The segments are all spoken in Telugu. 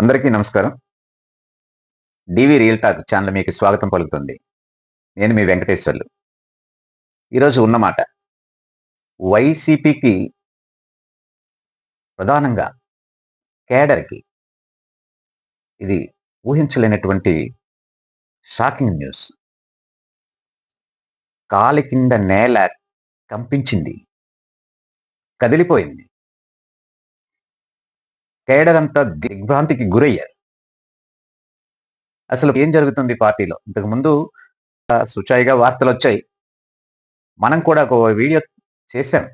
అందరికీ నమస్కారం. డివి రియల్ టాక్ ఛానల్ మీకు స్వాగతం పలుకుతుంది. నేను మీ వెంకటేశ్వర్లు. ఈరోజు ఉన్నమాట వైసీపీకి ప్రధానంగా కేడర్కి ఇది ఊహించలేనటువంటి షాకింగ్ న్యూస్. కాలి కింద నేల కంపించింది. కదిలిపోయింది. కేడరంతా దిగ్భ్రాంతికి గురయ్యారు. అసలు ఏం జరుగుతుంది పార్టీలో? ఇంతకు ముందు సుచాయిగా వార్తలు వచ్చాయి మనం కూడా ఒక వీడియో చేశాం.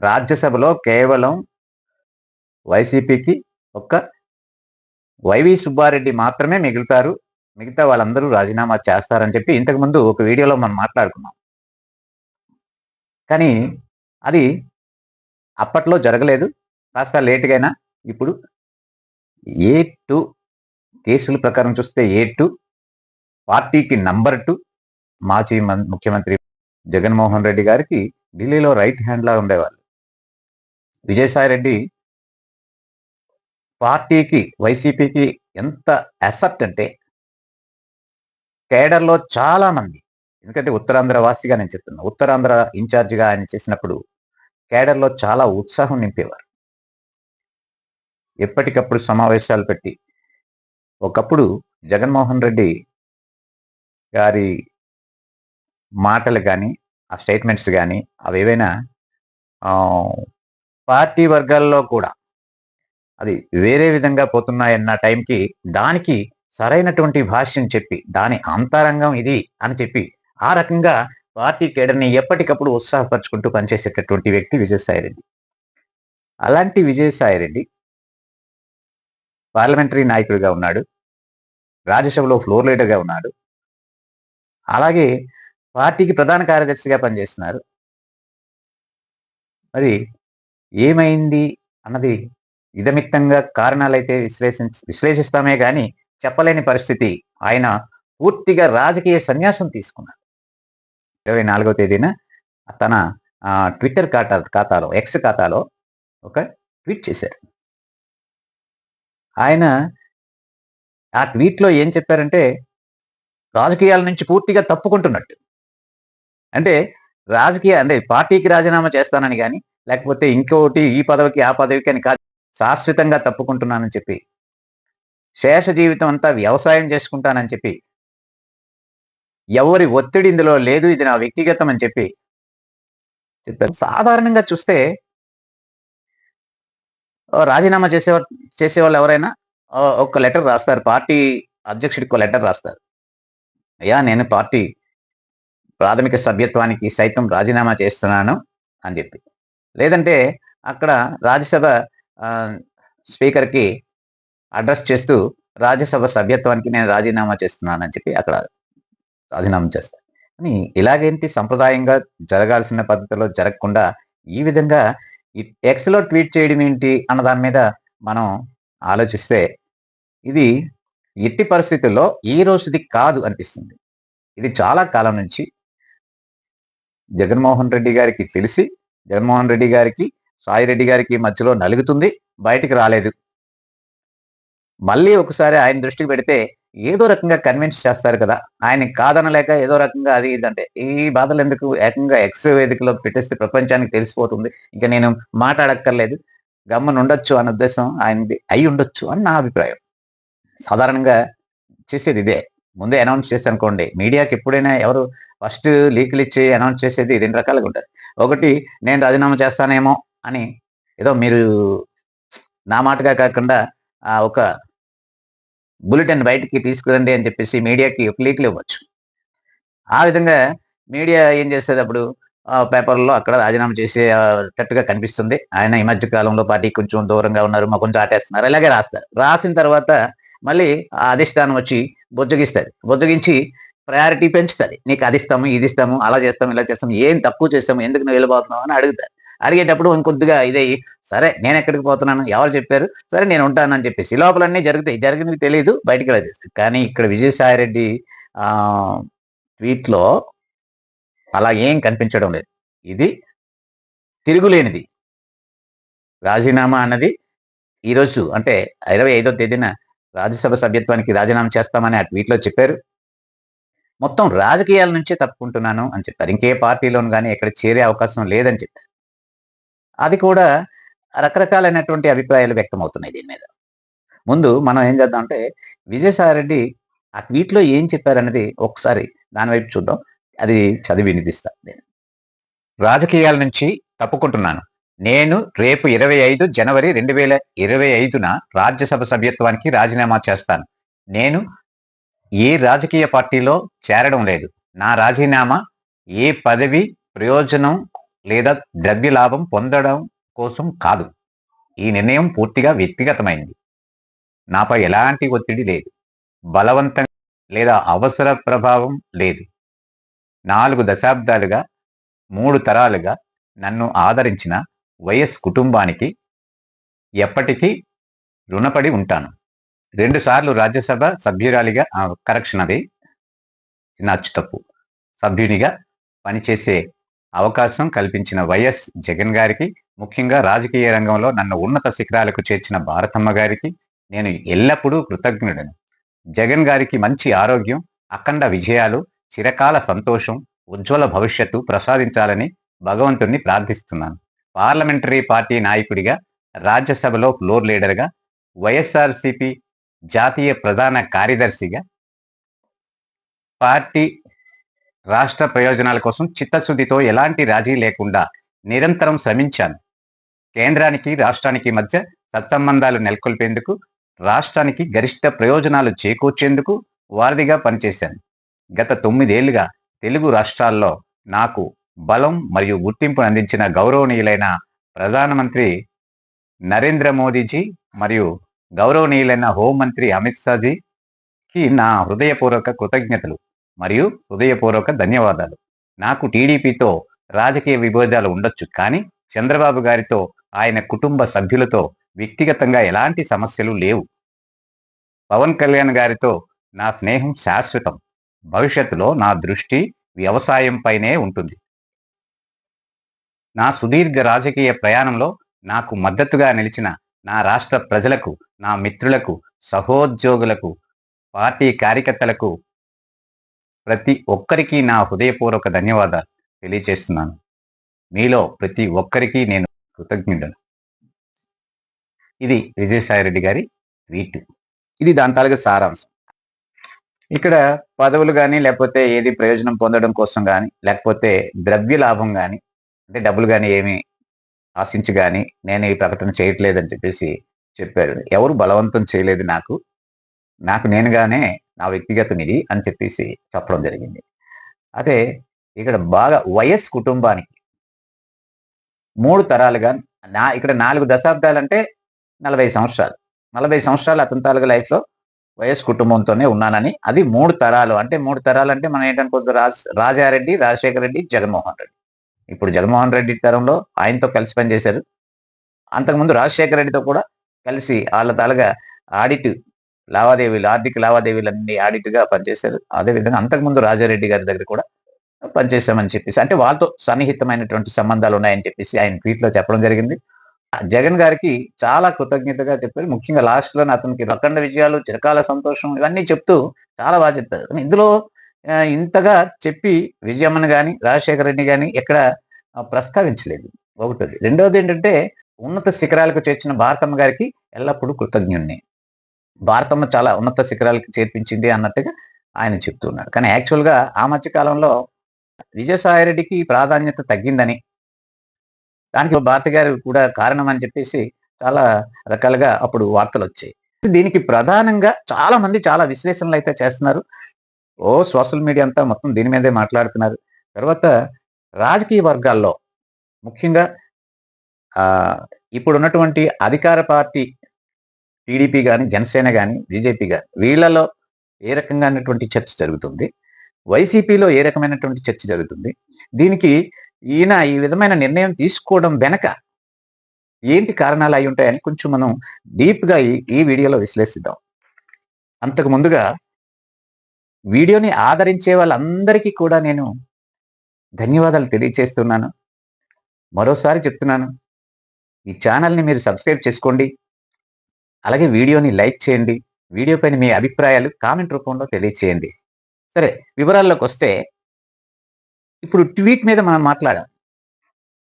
రాజ్యసభలో కేవలం వైసీపీకి ఒక్క వైవి సుబ్బారెడ్డి మాత్రమే మిగులుతారు మిగతా వాళ్ళందరూ రాజీనామా చేస్తారని చెప్పి ఇంతకు ముందు ఒక వీడియోలో మనం మాట్లాడుకున్నాం. కానీ అది అప్పట్లో జరగలేదు. కాస్త లేటుగైనా ఇప్పుడు ఏ టూ కేసుల ప్రకారం చూస్తే ఏ టూ పార్టీకి నంబర్ టూ మాజీ ముఖ్యమంత్రి జగన్మోహన్ రెడ్డి గారికి ఢిల్లీలో రైట్ హ్యాండ్లా ఉండేవాళ్ళు. విజయసాయి రెడ్డి పార్టీకి వైసీపీకి ఎంత అసెప్ట్ అంటే కేడర్లో చాలామంది ఎందుకంటే ఉత్తరాంధ్ర వాసిగా నేను చెప్తున్నా ఉత్తరాంధ్ర ఇన్ఛార్జిగా ఆయన చేసినప్పుడు కేడర్లో చాలా ఉత్సాహం నింపేవారు. ఎప్పటికప్పుడు సమావేశాలు పెట్టి ఒకప్పుడు జగన్మోహన్ రెడ్డి గారి మాటలు కానీ ఆ స్టేట్మెంట్స్ కానీ అవి ఏవైనా పార్టీ వర్గాల్లో కూడా అది వేరే విధంగా పోతున్నాయన్న టైంకి దానికి సరైనటువంటి భాష్యం చెప్పి దాని అంతరంగం ఇది అని చెప్పి ఆ రకంగా పార్టీ కేడర్ని ఎప్పటికప్పుడు ఉత్సాహపరుచుకుంటూ పనిచేసేటటువంటి వ్యక్తి విజయసాయిరెడ్డి అలాంటి విజయసాయిరెడ్డి పార్లమెంటరీ నాయకుడిగా ఉన్నాడు. రాజ్యసభలో ఫ్లోర్ లీడర్గా ఉన్నాడు. అలాగే పార్టీకి ప్రధాన కార్యదర్శిగా పనిచేస్తున్నారు. మరి ఏమైంది అన్నది ఇదమిత్తంగా కారణాలైతే విశ్లేషించ విశ్లేషిస్తామే కానీ చెప్పలేని పరిస్థితి. ఆయన పూర్తిగా రాజకీయ సన్యాసం తీసుకున్నాడు. ఇరవై నాలుగో తేదీన తన ట్విట్టర్ ఖాతా ఖాతాలో ఎక్స్ ఖాతాలో ఒక ట్వీట్ చేశారు. ఆయన ఆ ట్వీట్లో ఏం చెప్పారంటే రాజకీయాల నుంచి పూర్తిగా తప్పుకుంటున్నట్టు. అంటే రాజకీయ అంటే పార్టీకి రాజీనామా చేస్తానని కానీ లేకపోతే ఇంకోటి ఈ పదవికి ఆ పదవికి అని కాదు శాశ్వతంగా తప్పుకుంటున్నానని చెప్పి శేష జీవితం అంతా వ్యవసాయం చేసుకుంటానని చెప్పి ఎవరి ఒత్తిడి ఇందులో లేదు ఇది నా వ్యక్తిగతం అని చెప్పి సాధారణంగా చూస్తే రాజీనామా చేసేవారు చేసేవాళ్ళు ఎవరైనా ఒక లెటర్ రాస్తారు. పార్టీ అధ్యక్షుడికి ఒక లెటర్ రాస్తారు. అయ్యా నేను పార్టీ ప్రాథమిక సభ్యత్వానికి సైతం రాజీనామా చేస్తున్నాను అని చెప్పి. లేదంటే అక్కడ రాజ్యసభ స్పీకర్కి అడ్రస్ చేస్తూ రాజ్యసభ సభ్యత్వానికి నేను రాజీనామా చేస్తున్నానని చెప్పి అక్కడ రాజీనామా చేస్తారు. కానీ ఇలాగేంటి సంప్రదాయంగా జరగాల్సిన పద్ధతిలో జరగకుండా ఈ విధంగా ఎక్స్లో ట్వీట్ చేయడం ఏంటి అన్న దాని మీద మనం ఆలోచిస్తే ఇది ఎట్టి పరిస్థితుల్లో ఈ రోజుది కాదు అనిపిస్తుంది. ఇది చాలా కాలం నుంచి జగన్మోహన్ రెడ్డి గారికి తెలిసి జగన్మోహన్ రెడ్డి గారికి సాయి రెడ్డి గారికి మధ్యలో నలుగుతుంది బయటికి రాలేదు. మళ్ళీ ఒకసారి ఆయన దృష్టికి పెడితే ఏదో రకంగా కన్విన్స్ చేస్తారు కదా. ఆయన కాదనలేక ఏదో రకంగా అది ఇదంటే ఈ బాధలు ఎందుకు? ఏకంగా ఎక్స్ వేదికలో పెట్టేస్తే ప్రపంచానికి తెలిసిపోతుంది. ఇంకా నేను మాట్లాడక్కర్లేదు. గమ్మను ఉండొచ్చు అన్న ఉద్దేశం ఆయనది అయి ఉండొచ్చు అని నా అభిప్రాయం. సాధారణంగా చేసేది ఇదే. ముందే అనౌన్స్ చేసి అనుకోండి మీడియాకి ఎప్పుడైనా ఎవరు ఫస్ట్ లీకులు ఇచ్చి అనౌన్స్ చేసేది రెండు రకాలుగా ఉంటుంది. ఒకటి నేను రాజీనామా చేస్తానేమో అని ఏదో మీరు నా మాటగా కాకుండా ఆ ఒక బులెటిన్ బయటికి తీసుకురండి అని చెప్పేసి మీడియాకి ఒక లీక్లు ఇవ్వచ్చు. ఆ విధంగా మీడియా ఏం చేస్తుంది అప్పుడు? ఆ పేపర్లో అక్కడ రాజీనామా చేసేటట్టుగా కనిపిస్తుంది. ఆయన ఈ మధ్య కాలంలో పార్టీకి కొంచెం దూరంగా ఉన్నారు మా కొంచెం ఆటేస్తున్నారు ఇలాగే రాస్తారు. రాసిన తర్వాత మళ్ళీ ఆ అధిష్టానం వచ్చి బొజ్జగిస్తుంది. బొజ్జగించి ప్రయారిటీ పెంచుతుంది. నీకు అది ఇస్తాము ఇది ఇస్తాము అలా చేస్తాము ఇలా చేస్తాము ఏం తక్కువ చేస్తాము ఎందుకు నువ్వు వెళ్ళిపోతున్నావు అని అడుగుతారు. అడిగేటప్పుడు ఇంకొద్దిగా ఇదే సరే నేను ఎక్కడికి పోతున్నాను? ఎవరు చెప్పారు? సరే నేను ఉంటానని చెప్పేసి. లోపలన్నీ జరుగుతాయి. జరిగినవి తెలియదు బయటికి రాజేస్తాయి కానీ ఇక్కడ విజయసాయి రెడ్డి ట్వీట్లో అలా ఏం కనిపించడం లేదు. ఇది తిరుగులేనిది. రాజీనామా అన్నది ఈరోజు అంటే ఇరవై ఐదో తేదీన రాజ్యసభ సభ్యత్వానికి రాజీనామా చేస్తామని ఆ ట్వీట్లో చెప్పారు. మొత్తం రాజకీయాల నుంచే తప్పుకుంటున్నాను అని చెప్పారు. ఇంకే పార్టీలోను కానీ ఎక్కడ చేరే అవకాశం లేదని చెప్పారు. అది కూడా రకరకాలైనటువంటి అభిప్రాయాలు వ్యక్తమవుతున్నాయి దీని మీద. ముందు మనం ఏం చేద్దాం అంటే విజయసాయిరెడ్డి ఆ ట్వీట్లో ఏం చెప్పారనేది ఒకసారి దాని వైపు చూద్దాం. అది చదివి వినిపిస్తా. నేను రాజకీయాల నుంచి తప్పుకుంటున్నాను. నేను రేపు ఇరవై ఐదు జనవరి రెండు వేల ఇరవై ఐదున రాజ్యసభ సభ్యత్వానికి రాజీనామా చేస్తాను. నేను ఏ రాజకీయ పార్టీలో చేరడం లేదు. నా రాజీనామా ఏ పదవి ప్రయోజనం లేదా ద్రవ్య లాభం పొందడం కోసం కాదు. ఈ నిర్ణయం పూర్తిగా వ్యక్తిగతమైంది. నాపై ఎలాంటి ఒత్తిడి లేదు. బలవంతం లేదా అవసర ప్రభావం లేదు. నాలుగు దశాబ్దాలుగా మూడు తరాలుగా నన్ను ఆదరించిన వైఎస్ కుటుంబానికి ఎప్పటికీ రుణపడి ఉంటాను. రెండుసార్లు రాజ్యసభ సభ్యురాలిగా కరెక్షన్ అది చిన్న అచ్చు తప్పు సభ్యునిగా పనిచేసే అవకాశం కల్పించిన వైఎస్ జగన్ గారికి ముఖ్యంగా రాజకీయ రంగంలో నన్ను ఉన్నత శిఖరాలకు చేర్చిన భారతమ్మ గారికి నేను ఎల్లప్పుడూ కృతజ్ఞుడను. జగన్ గారికి మంచి ఆరోగ్యం అఖండ విజయాలు చిరకాల సంతోషం ఉజ్వల భవిష్యత్తు ప్రసాదించాలని భగవంతుణ్ణి ప్రార్థిస్తున్నాను. పార్లమెంటరీ పార్టీ నాయకుడిగా రాజ్యసభలో ఫ్లోర్ లీడర్గా వైఎస్ఆర్సిపి జాతీయ ప్రధాన కార్యదర్శిగా పార్టీ రాష్ట్ర ప్రయోజనాల కోసం చిత్తశుద్ధితో ఎలాంటి రాజీ లేకుండా నిరంతరం శ్రమించాను. కేంద్రానికి రాష్ట్రానికి మధ్య సత్సంబంధాలు నెలకొల్పేందుకు రాష్ట్రానికి గరిష్ట ప్రయోజనాలు చేకూర్చేందుకు వారధిగా పనిచేశాను. గత తొమ్మిదేళ్ళుగా తెలుగు రాష్ట్రాల్లో నాకు బలం మరియు గుర్తింపును అందించిన గౌరవనీయులైన ప్రధానమంత్రి నరేంద్ర మోదీజీ మరియు గౌరవనీయులైన హోంమంత్రి అమిత్ షాజీకి నా హృదయపూర్వక కృతజ్ఞతలు. మరియు హృదయపూర్వక ధన్యవాదాలు. నాకు టీడీపీతో రాజకీయ విభేదాలు ఉండొచ్చు కానీ చంద్రబాబు గారితో ఆయన కుటుంబ సభ్యులతో వ్యక్తిగతంగా ఎలాంటి సమస్యలు లేవు. పవన్ కళ్యాణ్ గారితో నా స్నేహం శాశ్వతం. భవిష్యత్తులో నా దృష్టి వ్యవసాయంపైనే ఉంటుంది. నా సుదీర్ఘ రాజకీయ ప్రయాణంలో నాకు మద్దతుగా నిలిచిన నా రాష్ట్ర ప్రజలకు నా మిత్రులకు సహోద్యోగులకు పార్టీ కార్యకర్తలకు ప్రతి ఒక్కరికి నా హృదయపూర్వక ధన్యవాదాలు తెలియచేస్తున్నాను. మీలో ప్రతి ఒక్కరికి నేను కృతజ్ఞుడను. ఇది విజయసాయిరెడ్డి గారి ట్వీట్. ఇది దాని తాలూకు సారాంశం. ఇక్కడ పదవులు కానీ లేకపోతే ఏది ప్రయోజనం పొందడం కోసం కానీ లేకపోతే ద్రవ్య లాభం కానీ అంటే డబ్బులు కానీ ఏమి ఆశించి కానీ నేను ఈ ప్రకటన చేయట్లేదని చెప్పేసి చెప్పారు. ఎవరు బలవంతం చేయలేదు నాకు. నాకు నేనుగానే నా వ్యక్తిగత ఇది అని చెప్పేసి చెప్పడం జరిగింది. అదే ఇక్కడ బాగా వయస్ కుటుంబానికి మూడు తరాలుగా నా ఇక్కడ నాలుగు దశాబ్దాలంటే నలభై సంవత్సరాలు. నలభై సంవత్సరాలు అతని లైఫ్లో వైఎస్ కుటుంబంతోనే ఉన్నానని అది మూడు తరాలు. అంటే మూడు తరాలు అంటే మనం ఏంటనుకోవద్దు రాజ్ రాజారెడ్డి రాజశేఖర రెడ్డి జగన్మోహన్ రెడ్డి. ఇప్పుడు జగన్మోహన్ రెడ్డి తరంలో ఆయనతో కలిసి పనిచేశారు. అంతకుముందు రాజశేఖర రెడ్డితో కూడా కలిసి వాళ్ళ తాలుగా ఆడిట్ లావాదేవీలు ఆర్థిక లావాదేవీలు అన్ని ఆడిట్గా పనిచేశారు. అదేవిధంగా అంతకుముందు రాజారెడ్డి గారి దగ్గర కూడా పనిచేశామని చెప్పేసి అంటే వాళ్ళతో సన్నిహితమైనటువంటి సంబంధాలు ఉన్నాయని చెప్పేసి ఆయన ట్వీట్లో చెప్పడం జరిగింది. జగన్ గారికి చాలా కృతజ్ఞతగా చెప్పారు. ముఖ్యంగా లాస్ట్లో అతనికి అఖండ విజయాలు చిరకాల సంతోషం ఇవన్నీ చెప్తూ చాలా బాగా చెప్తారు ఇందులో ఇంతగా చెప్పి విజయమ్మని కానీ రాజశేఖర రెడ్డి కానీ ఎక్కడ ప్రస్తావించలేదు. ఒకటి రెండవది ఏంటంటే ఉన్నత శిఖరాలకు చేర్చిన భారతమ్మ గారికి ఎల్లప్పుడూ కృతజ్ఞుణ్ణి భారతమ్మ చాలా ఉన్నత శిఖరాలకు చేర్పించింది అన్నట్టుగా ఆయన చెప్తున్నారు. కానీ యాక్చువల్గా ఆ మధ్యకాలంలో విజయసాయిరెడ్డికి ప్రాధాన్యత తగ్గిందని దానికి భారతి గారు కూడా కారణం అని చెప్పేసి చాలా రకాలుగా అప్పుడు వార్తలు వచ్చాయి. దీనికి ప్రధానంగా చాలా మంది చాలా విశ్లేషణలు అయితే చేస్తున్నారు. ఓ సోషల్ మీడియా అంతా మొత్తం దీని మీదే మాట్లాడుతున్నారు. తర్వాత రాజకీయ వర్గాల్లో ముఖ్యంగా ఇప్పుడు ఉన్నటువంటి అధికార పార్టీ టీడీపీ కానీ జనసేన కానీ బీజేపీ కానీ వీళ్ళలో ఏ రకంగా చర్చ జరుగుతుంది? వైసీపీలో ఏ రకమైనటువంటి చర్చ జరుగుతుంది? దీనికి ఈయన ఈ విధమైన నిర్ణయం తీసుకోవడం వెనక ఏంటి కారణాలు అయి ఉంటాయని కొంచెం మనం డీప్గా ఈ ఈ వీడియోలో విశ్లేషిద్దాం. అంతకు ముందుగా వీడియోని ఆదరించే వాళ్ళందరికీ కూడా నేను ధన్యవాదాలు తెలియచేస్తున్నాను. మరోసారి చెప్తున్నాను. ఈ ఛానల్ని మీరు సబ్స్క్రైబ్ చేసుకోండి. అలాగే వీడియోని లైక్ చేయండి. వీడియో పైన మీ అభిప్రాయాలు కామెంట్ రూపంలో తెలియచేయండి. సరే వివరాల్లోకి వస్తే ఇప్పుడు ట్వీట్ మీద మనం మాట్లాడాం.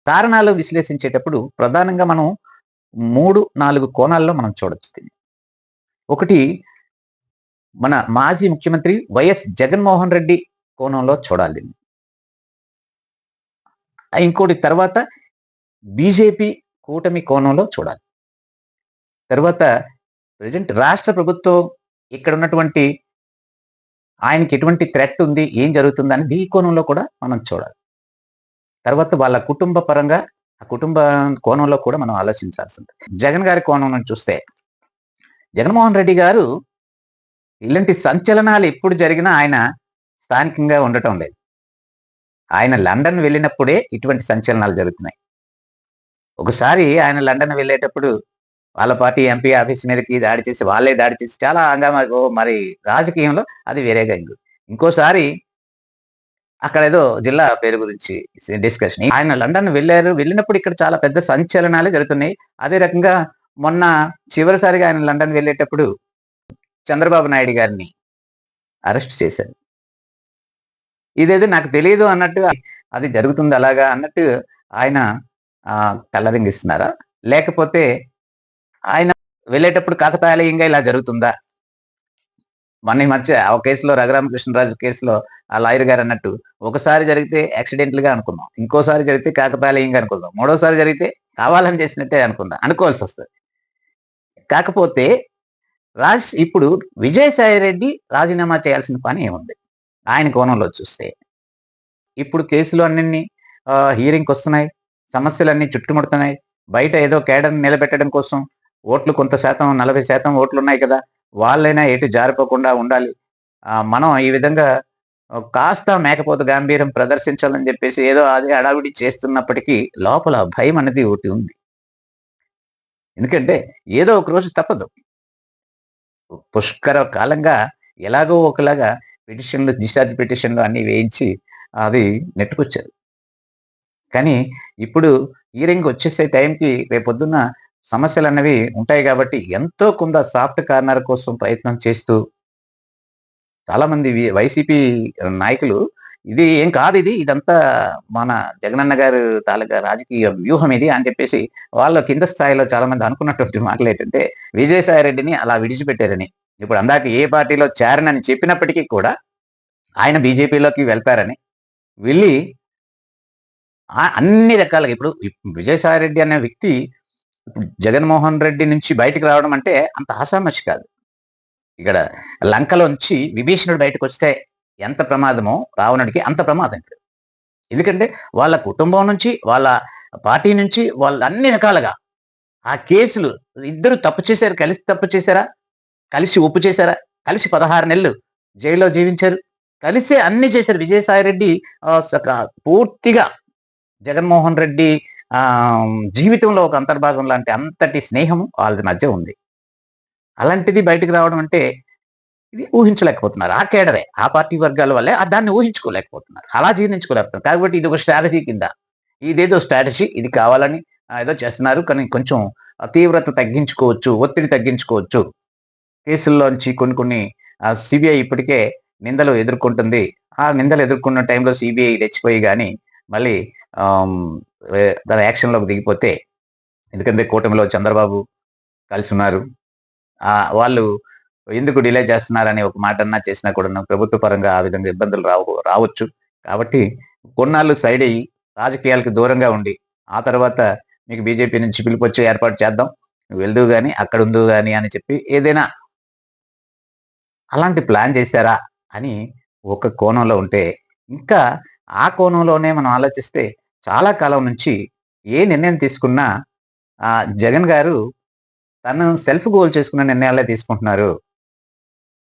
కారణాలు విశ్లేషించేటప్పుడు ప్రధానంగా మనం మూడు నాలుగు కోణాల్లో మనం చూడొచ్చు దీన్ని. ఒకటి మన మాజీ ముఖ్యమంత్రి వైఎస్ జగన్మోహన్ రెడ్డి కోణంలో చూడాలి దీన్ని. ఇంకోటి తర్వాత బీజేపీ కూటమి కోణంలో చూడాలి. తర్వాత ప్రజెంట్ రాష్ట్ర ప్రభుత్వం ఇక్కడ ఉన్నటువంటి ఆయనకి ఎటువంటి థ్రెట్ ఉంది ఏం జరుగుతుందని ఈ కోణంలో కూడా మనం చూడాలి. తర్వాత వాళ్ళ కుటుంబ పరంగా ఆ కుటుంబ కోణంలో కూడా మనం ఆలోచించాల్సి ఉంటుంది జగన్ గారి కోణం నుంచి చూస్తే జగన్మోహన్ రెడ్డి గారు ఇలాంటి సంచలనాలు ఎప్పుడు జరిగినా ఆయన స్థానికంగా ఉండటం లేదు. ఆయన లండన్ వెళ్ళినప్పుడే ఇటువంటి సంచలనాలు జరుగుతున్నాయి. ఒకసారి ఆయన లండన్ వెళ్ళేటప్పుడు వాళ్ళ పార్టీ ఎంపీ ఆఫీస్ మీదకి దాడి చేసి వాళ్ళే దాడి చేసి చాలా అంగమా మరి రాజకీయంలో అది వేరేగా ఇంకో ఇంకోసారి అక్కడ ఏదో జిల్లా పేరు గురించి డిస్కషన్. ఆయన లండన్ వెళ్ళారు. వెళ్ళినప్పుడు ఇక్కడ చాలా పెద్ద సంచలనాలు జరుగుతున్నాయి. అదే రకంగా మొన్న చివరిసారిగా ఆయన లండన్ వెళ్ళేటప్పుడు చంద్రబాబు నాయుడు గారిని అరెస్ట్ చేశారు. ఇదేదో నాకు తెలియదు అన్నట్టు అది జరుగుతుంది అలాగా అన్నట్టు ఆయన కలరింగ్ ఇస్తున్నారా లేకపోతే ఆయన వెళ్ళేటప్పుడు కాకతాళీయంగా ఇలా జరుగుతుందా? మన ఈ మధ్య ఆ కేసులో రఘురామకృష్ణరాజు కేసులో ఆ లాయర్ గారు అన్నట్టు ఒకసారి జరిగితే యాక్సిడెంట్గా అనుకుందాం ఇంకోసారి జరిగితే కాకతాళీయంగా అనుకుందాం మూడోసారి జరిగితే కావాలని చేసినట్టే అనుకుందాం అనుకోవాల్సి వస్తుంది. కాకపోతే రాజ్ ఇప్పుడు విజయసాయి రెడ్డి రాజీనామా చేయాల్సిన పని ఏముంది? ఆయన కోణంలో చూస్తే ఇప్పుడు కేసులు అన్ని హీరింగ్కి వస్తున్నాయి సమస్యలన్నీ చుట్టుముడుతున్నాయి బయట ఏదో కేడర్ నిలబెట్టడం కోసం ఓట్లు కొంత శాతం నలభై శాతం ఓట్లు ఉన్నాయి కదా. వాళ్ళైనా ఎటు జారిపోకుండా ఉండాలి. మనం ఈ విధంగా కాస్త మేకపోతు గాంభీర్యం ప్రదర్శించాలని చెప్పేసి ఏదో అది అడావిడి చేస్తున్నప్పటికీ లోపల భయం అనేది ఒకటి ఉంది. ఎందుకంటే ఏదో ఒక రోజు తప్పదు. పుష్కర కాలంగా ఎలాగో ఒకలాగా పిటిషన్లు డిశ్చార్జ్ పిటిషన్లు అన్నీ వేయించి అది నెట్టుకొచ్చారు. కానీ ఇప్పుడు హీరింగ్ వచ్చేసే టైంకి రేపొద్దున్న సమస్యలు అనేవి ఉంటాయి కాబట్టి ఎంతో కొంత సాఫ్ట్ కార్నర్ కోసం ప్రయత్నం చేస్తూ చాలామంది వైసీపీ నాయకులు ఇది ఏం కాదు ఇది ఇదంతా మన జగనన్న గారు తాలూకా రాజకీయ వ్యూహం ఇది అని చెప్పేసి వాళ్ళ కింద స్థాయిలో చాలా మంది అనుకున్నటువంటి మాటలు ఏంటంటే విజయసాయి రెడ్డిని అలా విడిచిపెట్టారని. ఇప్పుడు అందాక ఏ పార్టీలో చేరనని చెప్పినప్పటికీ కూడా ఆయన బీజేపీలోకి వెళ్తారని. వెళ్ళి అన్ని రకాలుగా ఇప్పుడు విజయసాయి రెడ్డి అనే వ్యక్తి ఇప్పుడు జగన్మోహన్ రెడ్డి నుంచి బయటకు రావడం అంటే అంత ఆసామషి కాదు. ఇక్కడ లంకలోంచి విభీషణుడు బయటకు వస్తే ఎంత ప్రమాదమో రావణుడికి అంత ప్రమాదం ఇక్కడ. ఎందుకంటే వాళ్ళ కుటుంబం నుంచి వాళ్ళ పార్టీ నుంచి వాళ్ళ అన్ని రకాలుగా ఆ కేసులు ఇద్దరు తప్పు చేశారు కలిసి తప్పు చేశారా? కలిసి ఒప్పు చేశారా? కలిసి పదహారు నెలలు జైల్లో జీవించారు. కలిసే అన్ని చేశారు. విజయసాయి రెడ్డి పూర్తిగా జగన్మోహన్ రెడ్డి జీవితంలో ఒక అంతర్భాగం లాంటి అంతటి స్నేహం వాళ్ళ మధ్య ఉంది. అలాంటిది బయటకు రావడం అంటే ఇది ఊహించలేకపోతున్నారు. ఆ కేడరే ఆ పార్టీ వర్గాల వల్లే దాన్ని ఊహించుకోలేకపోతున్నారు. అలా జీర్ణించుకోలేకపోతున్నారు. కాబట్టి ఇది ఒక స్ట్రాటజీ కింద. ఇదేదో స్ట్రాటజీ ఇది కావాలని ఏదో చేస్తున్నారు. కానీ కొంచెం తీవ్రత తగ్గించుకోవచ్చు ఒత్తిడి తగ్గించుకోవచ్చు. కేసుల్లోంచి కొన్ని కొన్ని సిబిఐ ఇప్పటికే నిందలు ఎదుర్కొంటుంది. ఆ నిందలు ఎదుర్కొన్న టైంలో సిబిఐ తెచ్చిపోయి కానీ మళ్ళీ దాని యాక్షన్లోకి దిగిపోతే ఎందుకంటే కూటమిలో చంద్రబాబు కలిసి ఉన్నారు. వాళ్ళు ఎందుకు డిలే చేస్తున్నారని ఒక మాట అన్నా చేసినా కూడా ప్రభుత్వ పరంగా ఆ విధంగా ఇబ్బందులు రావు రావచ్చు. కాబట్టి కొన్నాళ్ళు సైడ్ అయ్యి రాజకీయాలకు దూరంగా ఉండి ఆ తర్వాత మీకు బీజేపీ నుంచి పిలిపొచ్చి ఏర్పాటు చేద్దాం. నువ్వు వెళ్దు కానీ అక్కడ ఉందు కానీ అని చెప్పి ఏదైనా అలాంటి ప్లాన్ చేశారా అని ఒక కోణంలో ఉంటే ఇంకా ఆ కోణంలోనే మనం ఆలోచిస్తే చాలా కాలం నుంచి ఏ నిర్ణయం తీసుకున్నా జగన్ గారు తను సెల్ఫ్ గోల్ చేసుకున్న నిర్ణయాలే తీసుకుంటున్నారు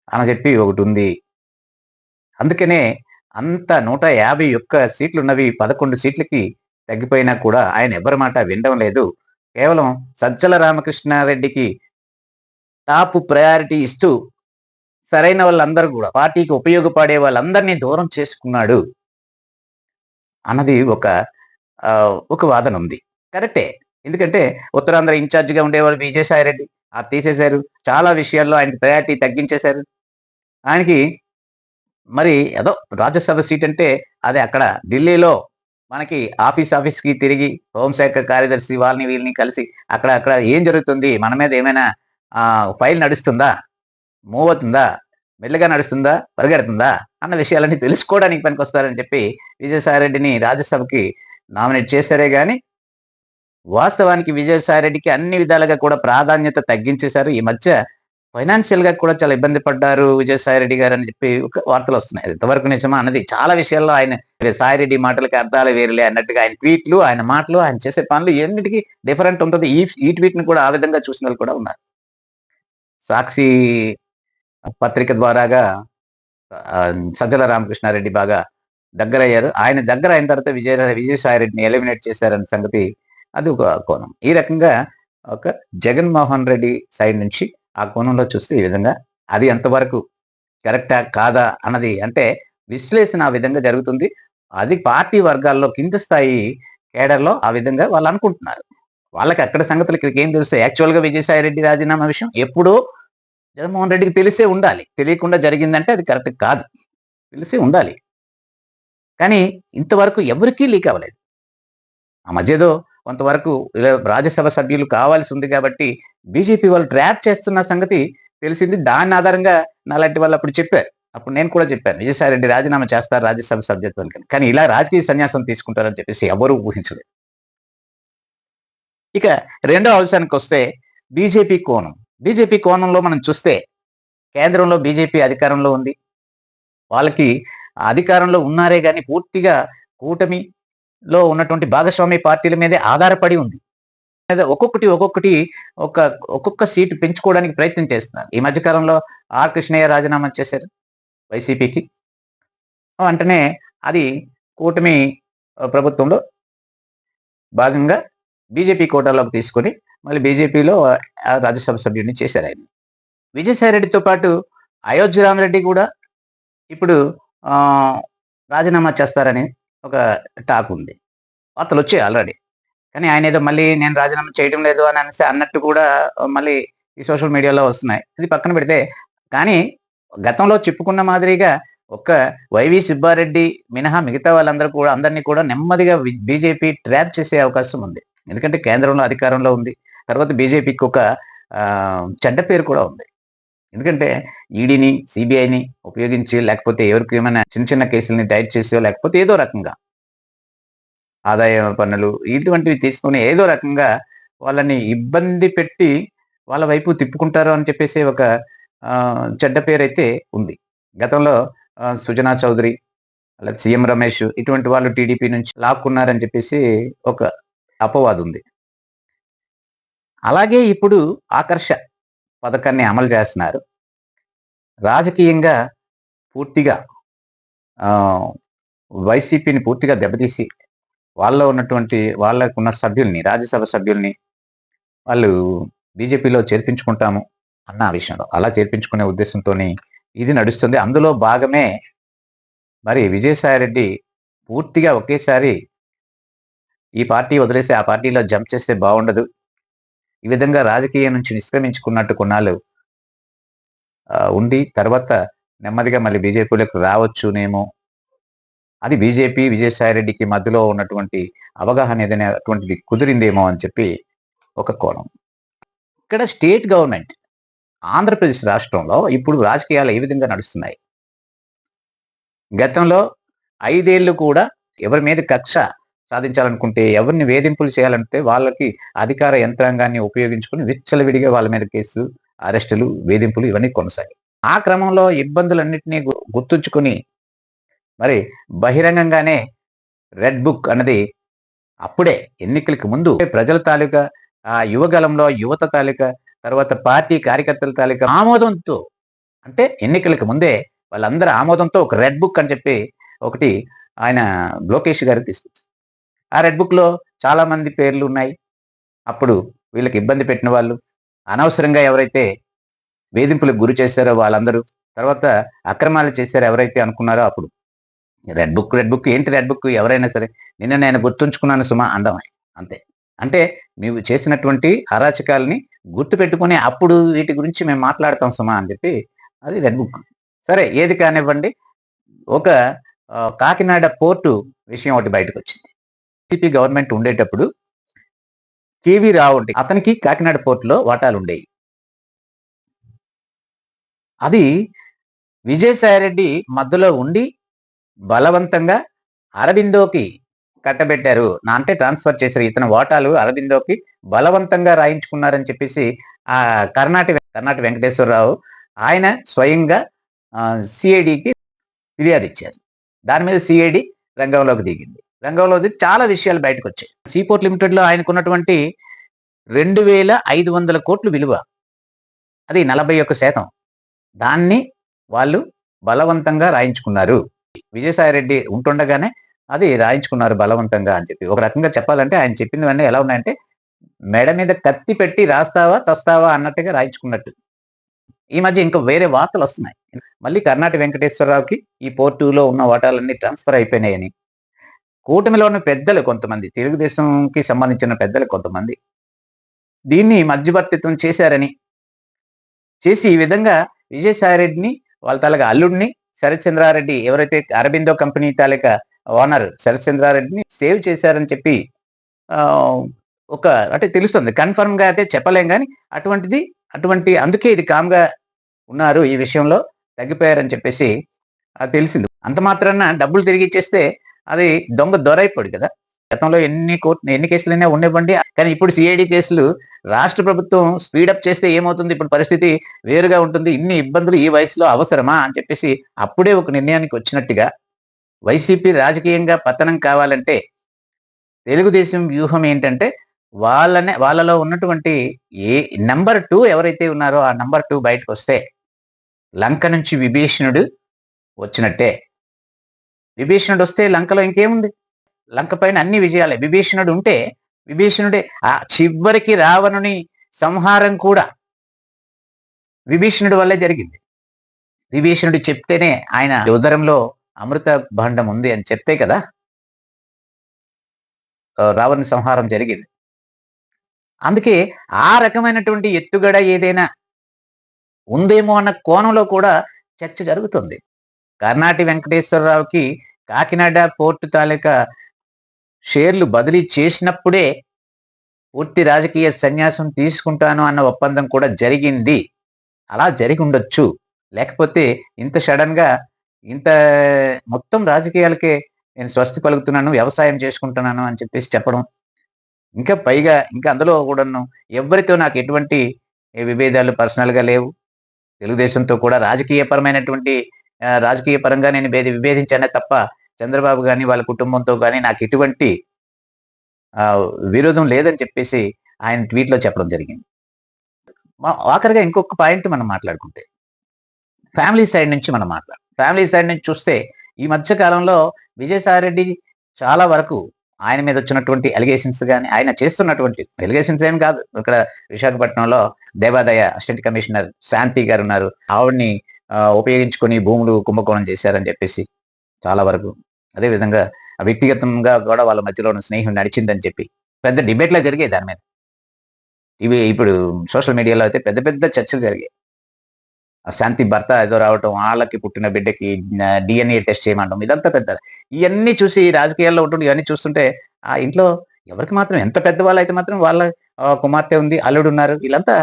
అని చెప్పి ఒకటి ఉంది. అందుకనే అంత నూట యాభై ఒక్క సీట్లు ఉన్నవి పదకొండు సీట్లకి తగ్గిపోయినా కూడా ఆయన ఎవరి మాట వినడం లేదు. కేవలం సజ్జల రామకృష్ణారెడ్డికి టాప్ ప్రయారిటీ ఇస్తూ సరైన వాళ్ళందరూ కూడా పార్టీకి ఉపయోగపడే వాళ్ళందరినీ దూరం చేసుకున్నాడు అన్నది ఒక ఒక వాదన ఉంది. కరెక్టే. ఎందుకంటే ఉత్తరాంధ్ర ఇన్ఛార్జిగా ఉండేవారు విజయసాయి రెడ్డి అది తీసేశారు. చాలా విషయాల్లో ఆయనకి ప్రయారిటీ తగ్గించేశారు. ఆయనకి మరి ఏదో రాజ్యసభ సీట్ అంటే అదే అక్కడ ఢిల్లీలో మనకి ఆఫీస్ ఆఫీస్కి తిరిగి హోంశాఖ కార్యదర్శి వాళ్ళని వీళ్ళని కలిసి అక్కడ అక్కడ ఏం జరుగుతుంది? మన మీద ఏమైనా ఫైల్ నడుస్తుందా? మూవ్ అవుతుందా? మెల్లగా నడుస్తుందా? పరిగెడుతుందా? అన్న విషయాలన్నీ తెలుసుకోవడానికి పనికొస్తారని చెప్పి విజయసాయి రెడ్డిని రాజ్యసభకి నామినేట్ చేశారే కానీ వాస్తవానికి విజయసాయిరెడ్డికి అన్ని విధాలుగా కూడా ప్రాధాన్యత తగ్గించేశారు. ఈ మధ్య ఫైనాన్షియల్గా కూడా చాలా ఇబ్బంది పడ్డారు విజయసాయిరెడ్డి గారు అని చెప్పి ఒక వార్తలు వస్తున్నాయి. ఎంతవరకు నిజమా అన్నది చాలా విషయాల్లో ఆయన సాయిరెడ్డి మాటలకి అర్థాలు వేరులే అన్నట్టుగా ఆయన ట్వీట్లు ఆయన మాటలు ఆయన చేసే పనులు ఎన్నిటికీ డిఫరెంట్ ఉంటుంది. ఈ ఈ ట్వీట్ని కూడా ఆ విధంగా చూసిన వాళ్ళు కూడా ఉన్నారు. సాక్షి పత్రిక ద్వారాగా సజ్జల రామకృష్ణారెడ్డి బాగా దగ్గరయ్యారు. ఆయన దగ్గర అయిన తర్వాత విజయ విజయసాయిరెడ్డిని ఎలిమినేట్ చేశారన్న సంగతి అది ఒక కోణం. ఈ రకంగా ఒక జగన్మోహన్ రెడ్డి సైడ్ నుంచి ఆ కోణంలో చూస్తే ఈ విధంగా అది ఎంతవరకు కరెక్టా కాదా అన్నది అంటే విశ్లేషణ ఆ విధంగా జరుగుతుంది. అది పార్టీ వర్గాల్లో కింద స్థాయి కేడర్లో ఆ విధంగా వాళ్ళు అనుకుంటున్నారు. వాళ్ళకి అక్కడ సంగతులు ఇక్కడికి ఏం తెలుస్తాయి యాక్చువల్గా విజయసాయి రెడ్డి రాజీనామా విషయం ఎప్పుడూ జగన్మోహన్ రెడ్డికి తెలిసే ఉండాలి. తెలియకుండా జరిగిందంటే అది కరెక్ట్ కాదు. తెలిసే ఉండాలి. కానీ ఇంతవరకు ఎవరికీ లీక్ అవ్వలేదు. ఆ మధ్యదో కొంతవరకు రాజ్యసభ సభ్యులు కావాల్సి ఉంది కాబట్టి బీజేపీ వాళ్ళు ట్రాప్ చేస్తున్న సంగతి తెలిసింది. దాని ఆధారంగా నాలాంటి వాళ్ళు అప్పుడు చెప్పారు. అప్పుడు నేను కూడా చెప్పాను. విజయసాయి రెడ్డి రాజీనామా చేస్తారు రాజ్యసభ సభ్యత్వానికి. కానీ ఇలా రాజకీయ సన్యాసం తీసుకుంటారని చెప్పేసి ఎవరు ఊహించలేదు. ఇక రెండో అంశానికి వస్తే బీజేపీ కోణం. బీజేపీ కోణంలో మనం చూస్తే కేంద్రంలో బీజేపీ అధికారంలో ఉంది. వాళ్ళకి అధికారంలో ఉన్నారే కానీ పూర్తిగా కూటమిలో ఉన్నటువంటి భాగస్వామి పార్టీల మీదే ఆధారపడి ఉంది. ఒక్కొక్కటి ఒక్కొక్కటి ఒక ఒక్కొక్క సీటు పెంచుకోవడానికి ప్రయత్నం చేస్తున్నారు. ఈ మధ్యకాలంలో ఆర్ కృష్ణయ్య రాజీనామా చేశారు వైసీపీకి. వెంటనే అది కూటమి ప్రభుత్వంలో భాగంగా బీజేపీ కోటాలోకి తీసుకొని మళ్ళీ బీజేపీలో రాజ్యసభ సభ్యుడిని చేశారు ఆయన. విజయసాయి రెడ్డితో పాటు అయోధ్య రామరెడ్డి కూడా ఇప్పుడు రాజీనామా చేస్తారని ఒక టాక్ ఉంది. వార్తలు వచ్చాయి ఆల్రెడీ కానీ ఆయన ఏదో మళ్ళీ నేను రాజీనామా చేయడం లేదు అని అనేసి అన్నట్టు కూడా మళ్ళీ ఈ సోషల్ మీడియాలో వస్తున్నాయి. ఇది పక్కన పెడితే కానీ గతంలో చెప్పుకున్న మాదిరిగా ఒక్క వైవి సుబ్బారెడ్డి మినహా మిగతా వాళ్ళందరూ కూడా అందరినీ కూడా నెమ్మదిగా బీజేపీ ట్రాప్ చేసే అవకాశం ఉంది. ఎందుకంటే కేంద్రంలో అధికారంలో ఉంది. తర్వాత బీజేపీకి ఒక చెడ్డ పేరు కూడా ఉంది. ఎందుకంటే ఈడీని సిబిఐని ఉపయోగించి లేకపోతే ఎవరికి ఏమైనా చిన్న చిన్న కేసుల్ని డైట్ చేసో లేకపోతే ఏదో రకంగా ఆదాయ పన్నులు ఇటువంటివి తీసుకుని ఏదో రకంగా వాళ్ళని ఇబ్బంది పెట్టి వాళ్ళ వైపు తిప్పుకుంటారు అని చెప్పేసి ఒక చెడ్డ పేరు అయితే ఉంది. గతంలో సుజనా చౌదరి అలా సీఎం రమేష్ ఇటువంటి వాళ్ళు టీడీపీ నుంచి లాక్కున్నారని చెప్పేసి ఒక అపవాదు ఉంది అలాగే ఇప్పుడు ఆకర్ష పథకాన్ని అమలు చేస్తున్నారు. రాజకీయంగా పూర్తిగా వైసీపీని పూర్తిగా దెబ్బతీసి వాళ్ళలో ఉన్నటువంటి వాళ్ళకు ఉన్న సభ్యుల్ని రాజ్యసభ సభ్యుల్ని వాళ్ళు బీజేపీలో చేర్పించుకుంటాము అన్న విషయంలో అలా చేర్పించుకునే ఉద్దేశంతో ఇది నడుస్తుంది. అందులో భాగమే మరి విజయసాయిరెడ్డి పూర్తిగా ఒకేసారి ఈ పార్టీ వదిలేసి ఆ పార్టీలో జంప్ చేస్తే బాగుండదు. ఈ విధంగా రాజకీయం నుంచి నిష్క్రమించుకున్నట్టు కొన్నాళ్ళు ఉండి తర్వాత నెమ్మదిగా మళ్ళీ బీజేపీలోకి రావచ్చునేమో. అది బీజేపీ విజయసాయిరెడ్డికి మధ్యలో ఉన్నటువంటి అవగాహన ఏదైనా అటువంటిది కుదిరిందేమో అని చెప్పి ఒక కోణం. ఇక్కడ స్టేట్ గవర్నమెంట్ ఆంధ్రప్రదేశ్ రాష్ట్రంలో ఇప్పుడు రాజకీయాలు ఏ విధంగా నడుస్తున్నాయి? గతంలో ఐదేళ్ళు కూడా ఎవరి మీద కక్ష సాధించాలనుకుంటే ఎవరిని వేధింపులు చేయాలంటే వాళ్ళకి అధికార యంత్రాంగాన్ని ఉపయోగించుకుని విచ్చలవిడిగా వాళ్ళ మీద కేసు అరెస్టులు వేధింపులు ఇవన్నీ కొనసాగాయి. ఆ క్రమంలో ఇబ్బందులన్నింటినీ గుర్తుంచుకుని మరి బహిరంగంగానే రెడ్ బుక్ అన్నది అప్పుడే ఎన్నికలకు ముందు ప్రజల తాలూకా ఆ యువగలంలో యువత తాలూకా తర్వాత పార్టీ కార్యకర్తల తాలూకా ఆమోదంతో అంటే ఎన్నికలకు ముందే వాళ్ళందరూ ఆమోదంతో ఒక రెడ్ బుక్ అని చెప్పి ఒకటి ఆయన లోకేష్ గారు తీసుకొచ్చారు. ఆ రెడ్ బుక్లో చాలామంది పేర్లు ఉన్నాయి. అప్పుడు వీళ్ళకి ఇబ్బంది పెట్టిన వాళ్ళు అనవసరంగా ఎవరైతే వేధింపులకు గురి చేశారో వాళ్ళందరూ తర్వాత అక్రమాలు చేశారో ఎవరైతే అనుకున్నారో అప్పుడు. రెడ్ బుక్ రెడ్ బుక్ ఏంటి రెడ్ బుక్? ఎవరైనా సరే నిన్న నేను గుర్తుంచుకున్నాను సుమా అందమే అంతే. అంటే నీవు చేసినటువంటి అరాచకాలని గుర్తు పెట్టుకుని అప్పుడు వీటి గురించి మేము మాట్లాడతాం సుమా అని చెప్పి అది రెడ్ బుక్. సరే ఏది కానివ్వండి ఒక కాకినాడ పోర్టు విషయం ఒకటి బయటకు వచ్చింది సిపి గవర్నమెంట్ ఉండేటప్పుడు కేవీ రావు ఉంటే అతనికి కాకినాడ పోర్టులో వాటాలు ఉండేవి. అది విజయసాయిరెడ్డి మధ్యలో ఉండి బలవంతంగా అరబిందోకి కట్టబెట్టారు. నా అంటే ట్రాన్స్ఫర్ చేశారు. ఇతని వాటాలు అరబిందోకి బలవంతంగా రాయించుకున్నారని చెప్పేసి ఆ కర్ణాటక కర్ణాటక వెంకటేశ్వరరావు ఆయన స్వయంగా సిఐడికి ఫిర్యాదు ఇచ్చారు. దాని మీద సిఐడి రంగంలోకి దిగింది. రంగంలో చాలా విషయాలు బయటకు వచ్చాయి సీపోర్ట్ లిమిటెడ్లో ఆయనకున్నటువంటి రెండు వేల ఐదు వందల కోట్లు విలువ. అది నలభై ఒక్క శాతం. దాన్ని వాళ్ళు బలవంతంగా రాయించుకున్నారు. విజయసాయిరెడ్డి ఉంటుండగానే అది రాయించుకున్నారు బలవంతంగా అని చెప్పి. ఒక రకంగా చెప్పాలంటే ఆయన చెప్పినవన్నీ ఎలా ఉన్నాయంటే మెడ మీద కత్తి పెట్టి రాస్తావా తస్తావా అన్నట్టుగా రాయించుకున్నట్టు. ఈ మధ్య ఇంకా వేరే వార్తలు వస్తున్నాయి. మళ్ళీ కర్ణాటక వెంకటేశ్వరరావుకి ఈ పోర్టులో ఉన్న వాటాలన్నీ ట్రాన్స్ఫర్ అయిపోయినాయని. కూటమిలో ఉన్న పెద్దలు కొంతమంది తెలుగుదేశంకి సంబంధించిన పెద్దలు కొంతమంది దీన్ని మధ్యవర్తిత్వం చేశారని చేసి ఈ విధంగా విజయసాయిరెడ్డిని వాళ్ళ తాలూకా అల్లుడిని శరత్చంద్రారెడ్డి ఎవరైతే అరబిందో కంపెనీ తాలూకా ఓనర్ శరత్చంద్రారెడ్డిని సేవ్ చేశారని చెప్పి ఒక అంటే తెలుస్తుంది. కన్ఫర్మ్గా అయితే చెప్పలేం కానీ అటువంటిది అటువంటి అందుకే ఇది కామ్గా ఉన్నారు ఈ విషయంలో తగ్గిపోయారని చెప్పేసి అది తెలిసింది. అంత మాత్రాన డబ్బులు తిరిగి ఇచ్చేస్తే అది దొంగ దొరైపోడు కదా. గతంలో ఎన్ని కోర్టు ఎన్ని కేసులైనా ఉండేవ్వండి కానీ ఇప్పుడు సిఐడి కేసులు రాష్ట్ర ప్రభుత్వం స్పీడప్ చేస్తే ఏమవుతుంది? ఇప్పుడు పరిస్థితి వేరుగా ఉంటుంది. ఇన్ని ఇబ్బందులు ఈ వయసులో అవసరమా? అని చెప్పేసి అప్పుడే ఒక నిర్ణయానికి వచ్చినట్టుగా వైసీపీ రాజకీయంగా పతనం కావాలంటే తెలుగుదేశం వ్యూహం ఏంటంటే వాళ్ళనే వాళ్ళలో ఉన్నటువంటి ఏ నంబర్ టూ ఎవరైతే ఉన్నారో ఆ నంబర్ టూ బయటకు వస్తే లంక నుంచి విభీషణుడు వచ్చినట్టే. విభీషణుడు వస్తే లంకలో ఇంకేముంది? లంక పైన అన్ని విజయాలే. విభీషణుడు ఉంటే విభీషణుడే ఆ చివరికి రావణుని సంహారం కూడా విభీషణుడి వల్లే జరిగింది. విభీషణుడు చెప్తేనే ఆయన ఉదరంలో అమృత భాండం ఉంది అని చెప్తే కదా రావణ రావణుని సంహారం జరిగింది. అందుకే ఆ రకమైనటువంటి ఎత్తుగడ ఏదైనా ఉందేమో అన్న కోణంలో కూడా చర్చ జరుగుతుంది. కర్ణాటి వెంకటేశ్వరరావుకి కాకినాడ పోర్టు తాలూకా షేర్లు బదిలీ చేసినప్పుడే పూర్తి రాజకీయ సన్యాసం తీసుకుంటాను అన్న ఒప్పందం కూడా జరిగింది. అలా జరిగి ఉండొచ్చు. లేకపోతే ఇంత సడన్గా ఇంత మొత్తం రాజకీయాలకే నేను స్వస్తి పలుకుతున్నాను వ్యవసాయం చేసుకుంటున్నాను అని చెప్పేసి చెప్పడం. ఇంకా పైగా ఇంకా అందులో కూడాను ఎవరితో నాకు ఎటువంటి విభేదాలు పర్సనల్గా లేవు. తెలుగుదేశంతో కూడా రాజకీయపరమైనటువంటి రాజకీయ పరంగా నేను భేది విభేదించానే తప్ప చంద్రబాబు కానీ వాళ్ళ కుటుంబంతో కానీ నాకు ఎటువంటి విరోధం లేదని చెప్పేసి ఆయన ట్వీట్లో చెప్పడం జరిగింది. మా- ఆఖరిగా ఇంకొక పాయింట్ మనం మాట్లాడుకుంటే ఫ్యామిలీ సైడ్ నుంచి మనం మాట్లాడు ఫ్యామిలీ సైడ్ నుంచి చూస్తే ఈ మధ్య కాలంలో విజయసాయి రెడ్డి చాలా వరకు ఆయన మీద వచ్చినటువంటి ఎలిగేషన్స్ కానీ ఆయన చేస్తున్నటువంటి ఎలిగేషన్స్ ఏం కాదు. ఇక్కడ విశాఖపట్నంలో దేవాదాయ అసిస్టెంట్ కమిషనర్ శాంతి గారు ఉన్నారు. ఆవిడ్ని ఉపయోగించుకొని భూములు కుంభకోణం చేశారని చెప్పేసి చాలా వరకు అదే విధంగా వ్యక్తిగతంగా కూడా వాళ్ళ మధ్యలో ఉన్న స్నేహం నడిచిందని చెప్పి పెద్ద డిబేట్లే జరిగాయి దాని మీద. ఇవి ఇప్పుడు సోషల్ మీడియాలో అయితే పెద్ద పెద్ద చర్చలు జరిగాయి. ఆ శాంతి భర్త ఏదో రావటం వాళ్ళకి పుట్టిన బిడ్డకి డిఎన్ఏ టెస్ట్ చేయమంటాం ఇదంతా పెద్ద ఇవన్నీ చూసి రాజకీయాల్లో ఉంటుంది ఇవన్నీ చూస్తుంటే ఆ ఇంట్లో ఎవరికి మాత్రం ఎంత పెద్దవాళ్ళు అయితే మాత్రం వాళ్ళ కుమార్తె ఉంది అల్లుడు ఉన్నారు వీళ్ళంతా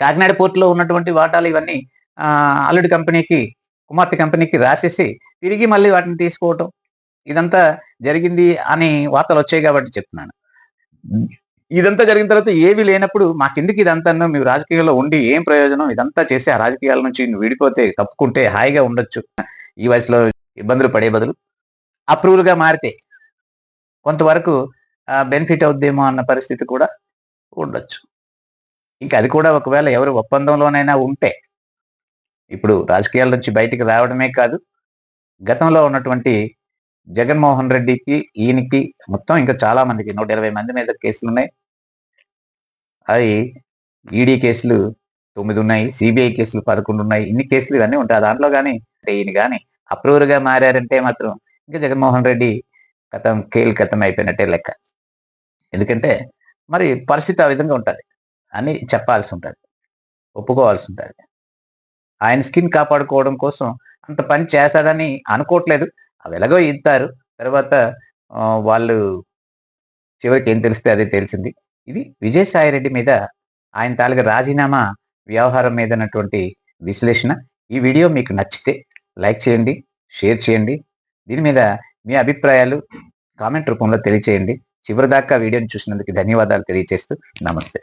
కాకినాడ పోర్టులో ఉన్నటువంటి వాటాలు ఇవన్నీ ఆ, అల్లుడి కంపెనీకి కుమార్తె కంపెనీకి రాసేసి తిరిగి మళ్ళీ వాటిని తీసుకోవటం. ఇదంతా జరిగింది అని వార్తలు వచ్చాయి కాబట్టి చెప్తున్నాను. ఇదంతా జరిగిన తర్వాత ఏవి లేనప్పుడు మాకెందుకు ఇదంతా మీరు రాజకీయాల్లో ఉండి ఏం ప్రయోజనం? ఇదంతా చేసి ఆ రాజకీయాల నుంచి విడిపోతే తప్పుకుంటే హాయిగా ఉండొచ్చు. ఈ వయసులో ఇబ్బందులు పడే బదులు. అప్రూవల్గా మారితే కొంతవరకు బెనిఫిట్ అవుద్దేమో అన్న పరిస్థితి కూడా ఉండొచ్చు. ఇంకా అది కూడా ఒకవేళ ఎవరు ఒప్పందంలోనైనా ఉంటే ఇప్పుడు రాజకీయాల నుంచి బయటికి రావడమే కాదు గతంలో ఉన్నటువంటి జగన్మోహన్ రెడ్డికి ఈయనకి మొత్తం ఇంకా చాలా మందికి నూట ఇరవై మంది మీద కేసులు ఉన్నాయి. అది ఈడీ కేసులు తొమ్మిది ఉన్నాయి సిబిఐ కేసులు పదకొండు ఉన్నాయి ఇన్ని కేసులు ఇవన్నీ ఉంటాయి. దాంట్లో కానీ ఈయన కానీ అప్రూవర్గా మారారంటే మాత్రం ఇంకా జగన్మోహన్ రెడ్డి కథం కేల్ కథం అయిపోయినట్టే లెక్క. ఎందుకంటే మరి పరిస్థితి ఆ విధంగా ఉంటుంది అని చెప్పాల్సి ఉంటుంది ఒప్పుకోవాల్సి ఉంటుంది. ఆయన స్కిన్ కాపాడుకోవడం కోసం అంత పని చేశాడని అనుకోవట్లేదు. అవి ఎలాగో ఇస్తారు. తర్వాత వాళ్ళు చివరికి ఏం తెలిస్తే అదే తెలిసింది ఇది విజయసాయి రెడ్డి మీద ఆయన తాలూకు రాజీనామా వ్యవహారం మీద ఉన్నటువంటి విశ్లేషణ. ఈ వీడియో మీకు నచ్చితే లైక్ చేయండి షేర్ చేయండి. దీని మీద మీ అభిప్రాయాలు కామెంట్ రూపంలో తెలియచేయండి. చివరిదాకా వీడియోని చూసినందుకు ధన్యవాదాలు తెలియజేస్తూ నమస్తే.